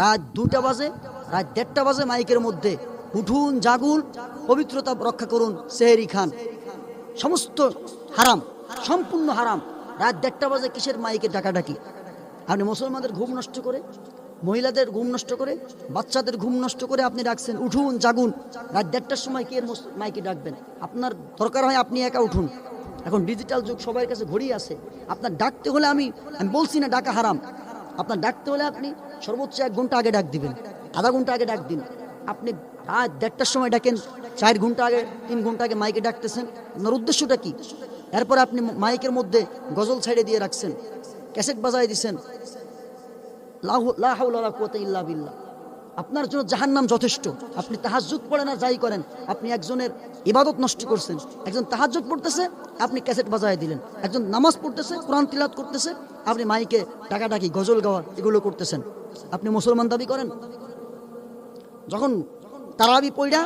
রাত দুটা বাজে, রাত দেড়টা বাজে মাইকের মধ্যে উঠুন, জাগুন, পবিত্রতা রক্ষা করুন সেহেরি খান। সমস্ত হারাম, সম্পূর্ণ হারাম। রাত দেড়টা বাজে কিসের মাইকে ডাকাডাকি? আপনি মুসলমানদের ঘুম নষ্ট করে, মহিলাদের ঘুম নষ্ট করে, বাচ্চাদের ঘুম নষ্ট করে আপনি ডাকছেন, উঠুন, জাগুন। রাত দেড়টার সময় কে মাইকে ডাকবেন? আপনার দরকার হয় আপনি একা উঠুন। এখন ডিজিটাল যুগ সবার কাছে ঘড়ি আছে। আপনার ডাকতে হলে আমি আমি বলছি না, ডাকা হারাম। আপনার ডাকতে হলে আপনি সর্বোচ্চ এক ঘণ্টা আগে ডাক দিবেন। আধা ঘণ্টা আগে ডাক দিন। আপনি রাত দেড়টার সময় ডাকেন, চার ঘণ্টা আগে, তিন ঘণ্টা আগে মাইকে ডাকতেছেন। আপনার উদ্দেশ্যটা কি? এরপরে আপনি মাইকের মধ্যে গজল ছাইড়ে দিয়ে রাখছেন। ক্যাসেট বাজায় দিছেন। ইল্লা আপনার জন্য জাহান্নাম যথেষ্ট। আপনি তাহাজ্জুদ পড়েন আর যাই করেন, আপনি একজনের ইবাদত নষ্ট করছেন। একজন তাহাজ্জুদ পড়তেছে, আপনি ক্যাসেট বাজায় দিলেন। একজন নামাজ পড়তেছে, কোরআন তিলাত করতেছে আপনি মাইকে ডাকাডাকি গজল গাওয়া, এগুলো করতেছেন। আপনি মুসলমান দাবি করেন? যখন তারাবি পইড়া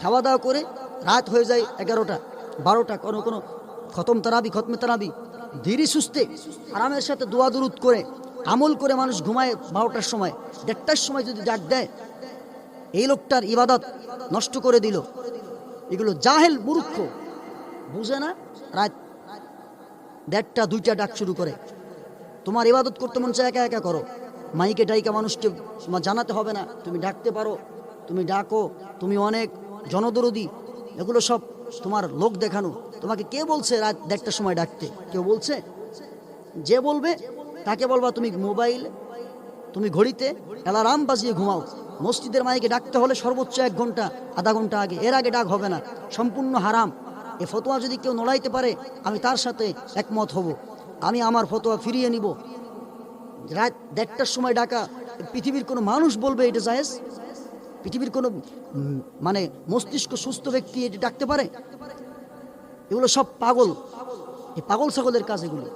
খাওয়া দাওয়া করে রাত হয়ে যায় এগারোটা, বারোটা, কোনো কোনো খতম তারাবি, খতমে তারাবি, ধীরে সুস্থে আরামের সাথে দোয়া দুরুদ করে, আমল করে মানুষ ঘুমায় বারোটার সময়, দেড়টার সময় যদি ডাক দেয়, এই লোকটার ইবাদত নষ্ট করে দিল। এগুলো জাহেল মূর্খ। বুঝে না? রাত দেড়টা, দুইটা ডাক শুরু করে। তোমার ইবাদত করতে মন চায় একা একা করো। মাইকে ডাইকা মানুষকে তোমার জানাতে হবে না, তুমি ডাকতে পারো, তুমি ডাকো, তুমি অনেক জনদরদি, এগুলো সব তোমার লোক দেখানো। তোমাকে কে বলছে রাত দেড়টার সময় ডাকতে? কেউ বলছে? যে বলবে, তাকে বলবা তুমি মোবাইল, তুমি ঘড়িতে অ্যালারাম বাজিয়ে ঘুমাও। মসজিদের মাইকে ডাকতে হলে সর্বোচ্চ এক ঘণ্টা, আধা ঘণ্টা আগে। এর আগে ডাক হবে না, সম্পূর্ণ হারাম। এ ফতোয়া যদি কেউ নড়াইতে পারে, আমি তার সাথে একমত হব। আমি আমার ফতোয়া ফিরিয়ে নিব। রাত দেড়টার সময় ডাকা, পৃথিবীর কোনো মানুষ বলবে এটা জায়েজ? পৃথিবীর কোনো মানে মস্তিষ্ক সুস্থ ব্যক্তি এটি ডাকতে পারে? এগুলো সব পাগল। এই পাগল ছাগলের কাজ এগুলি।